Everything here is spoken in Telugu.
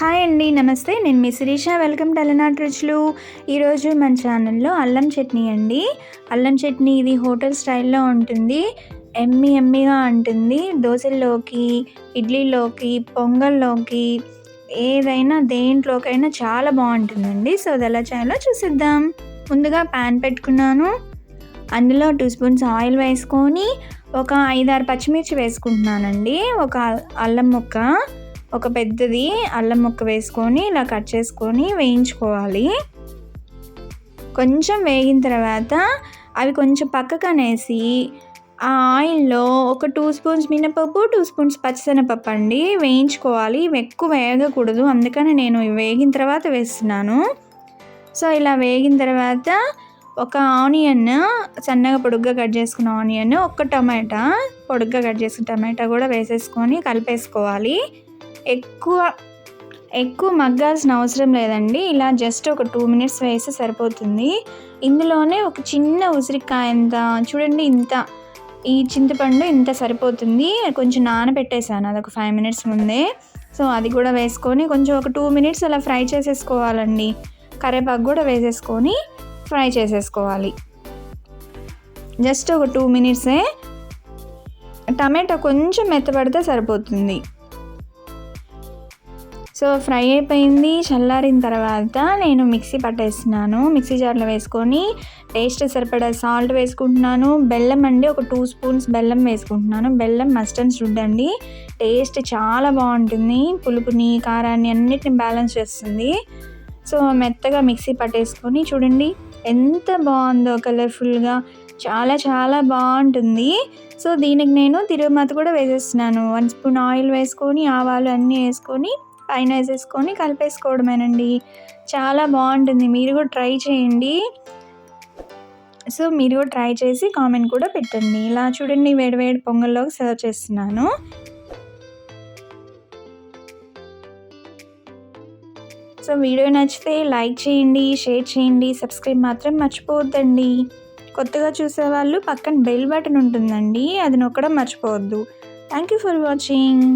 హాయ్ అండి నమస్తే. నేను మీ Sirisha. Welcome to Alanati Ruchulu. ఈరోజు మన ఛానల్లో అల్లం చట్నీ అండి. అల్లం చట్నీ ఇది హోటల్ స్టైల్లో ఉంటుంది. ఎమ్మి ఎమ్మిగా ఉంటుంది దోశల్లోకి ఇడ్లీలోకి పొంగల్లోకి ఏదైనా దేంట్లోకైనా చాలా బాగుంటుందండి. సో అది ఎలా చేయాలో చూసిద్దాం. ముందుగా ప్యాన్ పెట్టుకున్నాను. అందులో టూ స్పూన్స్ ఆయిల్ వేసుకొని ఒక ఐదారు పచ్చిమిర్చి వేసుకుంటున్నానండి. ఒక అల్లం ముక్క. ఒక పెద్దది అల్లం ముక్క వేసుకొని ఇలా కట్ చేసుకొని వేయించుకోవాలి. కొంచెం వేగిన తర్వాత అవి కొంచెం పక్కకు అనేసి ఆ ఆయిల్లో ఒక టూ స్పూన్స్ మినపప్పు టూ స్పూన్స్ పచ్చిశనగపప్పు అండి వేయించుకోవాలి. ఇవి ఎక్కువ వేగకూడదు. అందుకని నేను వేగిన తర్వాత వేస్తున్నాను. సో ఇలా వేగిన తర్వాత ఒక ఆనియన్ సన్నగా పొడుగ్గా కట్ చేసుకున్న ఆనియన్ ఒక టమాటా పొడుగ్గా కట్ చేసుకున్న టమాటా కూడా వేసేసుకొని కలిపేసుకోవాలి. ఎక్కువ ఎక్కువ మగ్గాల్సిన అవసరం లేదండి. ఇలా జస్ట్ ఒక టూ మినిట్స్ వేస్తే సరిపోతుంది. ఇందులోనే ఒక చిన్న ఉసిరికాయ ఎంత చూడండి ఇంత ఈ చింతపండు ఇంత సరిపోతుంది. కొంచెం నానబెట్టేశాను అది ఒక ఫైవ్ మినిట్స్ ముందే. సో అది కూడా వేసుకొని కొంచెం ఒక టూ మినిట్స్ అలా ఫ్రై చేసేసుకోవాలండి. కరివేపాకు కూడా వేసేసుకొని ఫ్రై చేసేసుకోవాలి. జస్ట్ ఒక టూ మినిట్సే టమాటా కొంచెం మెత్తపడితే సరిపోతుంది. సో ఫ్రై అయిపోయింది. చల్లారిన తర్వాత నేను మిక్సీ పట్టేస్తున్నాను. మిక్సీ జార్లో వేసుకొని టేస్ట్ సరిపడా సాల్ట్ వేసుకుంటున్నాను. బెల్లం అండి ఒక టూ స్పూన్స్ బెల్లం వేసుకుంటున్నాను. బెల్లం మస్టన్స్ చూడండి. టేస్ట్ చాలా బాగుంటుంది. పులుపుని కారాన్ని అన్నిటిని బ్యాలెన్స్ చేస్తుంది. సో మెత్తగా మిక్సీ పట్టేసుకొని చూడండి. ఎంత బాగుందో కలర్ఫుల్గా. చాలా చాలా బాగుంటుంది. సో దీనికి నేను తిరుమత కూడా వేసేస్తున్నాను. వన్ స్పూన్ ఆయిల్ వేసుకొని ఆవాలు అన్నీ వేసుకొని పైన వేసేసుకొని కలిపేసుకోవడమేనండి. చాలా బాగుంటుంది. మీరు కూడా ట్రై చేయండి. సో మీరు కూడా ట్రై చేసి కామెంట్ కూడా పెట్టండి. ఇలా చూడండి వేడివేడి పొంగల్లోకి సర్వ్ చేస్తున్నాను. సో వీడియో నచ్చితే లైక్ చేయండి షేర్ చేయండి సబ్స్క్రైబ్ మాత్రం మర్చిపోవద్దండి. కొత్తగా చూసేవాళ్ళు పక్కన బెల్ బటన్ ఉంటుందండి. అది నొక్కడం మర్చిపోవద్దు. Thank you for watching.